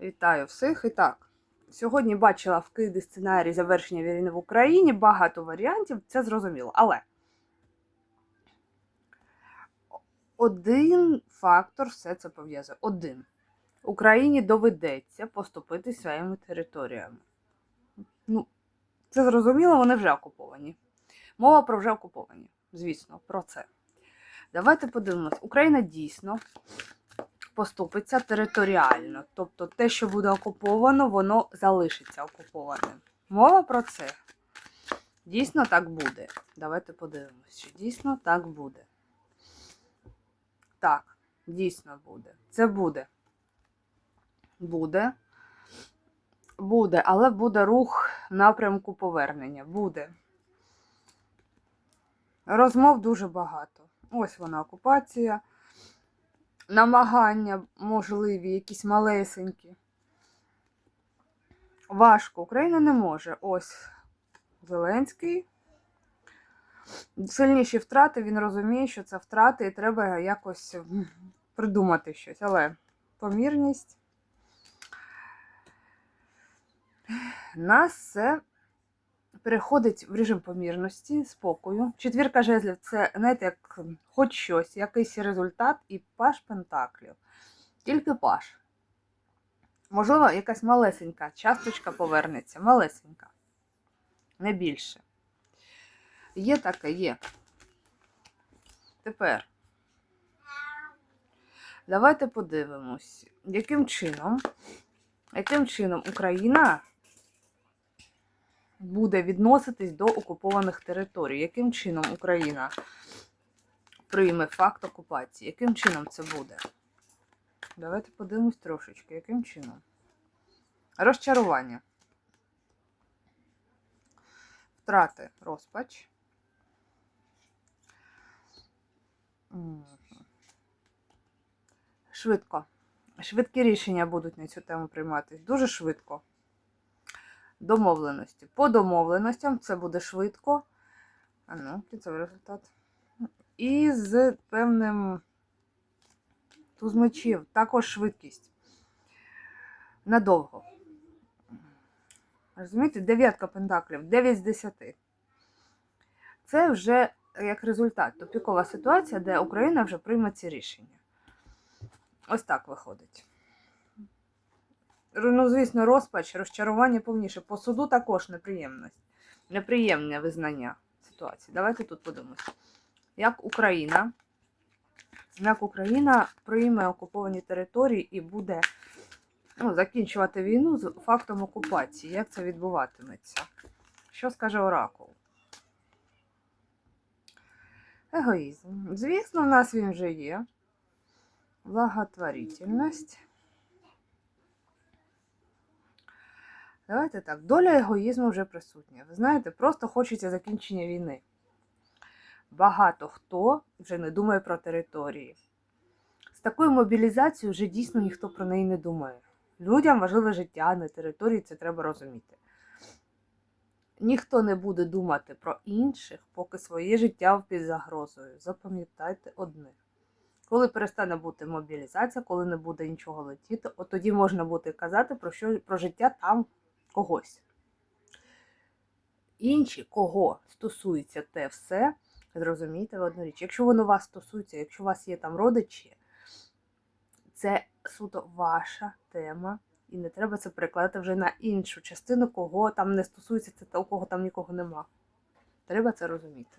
Вітаю всіх. І так, сьогодні бачила вкиди сценарій завершення війни в Україні, багато варіантів, це зрозуміло. Але один фактор все це пов'язує. Один. Україні доведеться поступити своїми територіями. Ну, це зрозуміло, вони вже окуповані. Мова про вже окуповані, звісно, про це. Давайте подивимось. Україна дійсно поступиться територіально. Тобто те, що буде окуповано, воно залишиться окупованим. Мова про це. Дійсно так буде. Давайте подивимось, чи дійсно так буде. Так, дійсно буде. Це буде. Буде. Буде, але буде рух напрямку повернення. Буде. Розмов дуже багато. Ось вона окупація намагання можливі, якісь малесенькі. Важко. Україна не може. Ось Зеленський. Сильніші втрати, він розуміє, що це втрати, і треба якось придумати щось. Але помірність. Нас це переходить в режим помірності, спокою. Четвірка жезлів це, знаєте, як хоч щось, якийсь результат і паш пентаклів. Тільки паш. Можливо, якась малесенька часточка повернеться. Малесенька. Не більше. Є таке, є. Тепер. Давайте подивимось, яким чином, яким чином Україна буде відноситись до окупованих територій. Яким чином Україна прийме факт окупації? Яким чином це буде? Давайте подивимось трошечки, яким чином. Розчарування. Втрати розпач. Швидко. Швидкі рішення будуть на цю тему прийматись. Дуже швидко домовленості. По домовленостям це буде швидко. А ну, кінцевий результат. І з певним туз мечів. Також швидкість. Надовго. Розумієте, дев'ятка пентаклів, 9 з 10. Це вже як результат. Тупікова ситуація, де Україна вже прийме ці рішення. Ось так виходить. Ну, звісно, розпач, розчарування повніше. По суду також неприємність. Неприємне визнання ситуації. Давайте тут подивимося. Як Україна, як Україна прийме окуповані території і буде ну, закінчувати війну з фактом окупації. Як це відбуватиметься? Що скаже Оракул? Егоїзм. Звісно, в нас він вже є. Благотворительність. Давайте так, доля егоїзму вже присутня. Ви знаєте, просто хочеться закінчення війни. Багато хто вже не думає про території. З такою мобілізацією вже дійсно ніхто про неї не думає. Людям важливе життя, а не території, це треба розуміти. Ніхто не буде думати про інших, поки своє життя під загрозою. Запам'ятайте одне. Коли перестане бути мобілізація, коли не буде нічого летіти, от тоді можна буде казати про що про життя там когось. Інші, кого стосується те все, зрозумійте одну річ. Якщо воно вас стосується, якщо у вас є там родичі, це суто ваша тема, і не треба це перекладати вже на іншу частину, кого там не стосується, це у кого там нікого нема. Треба це розуміти.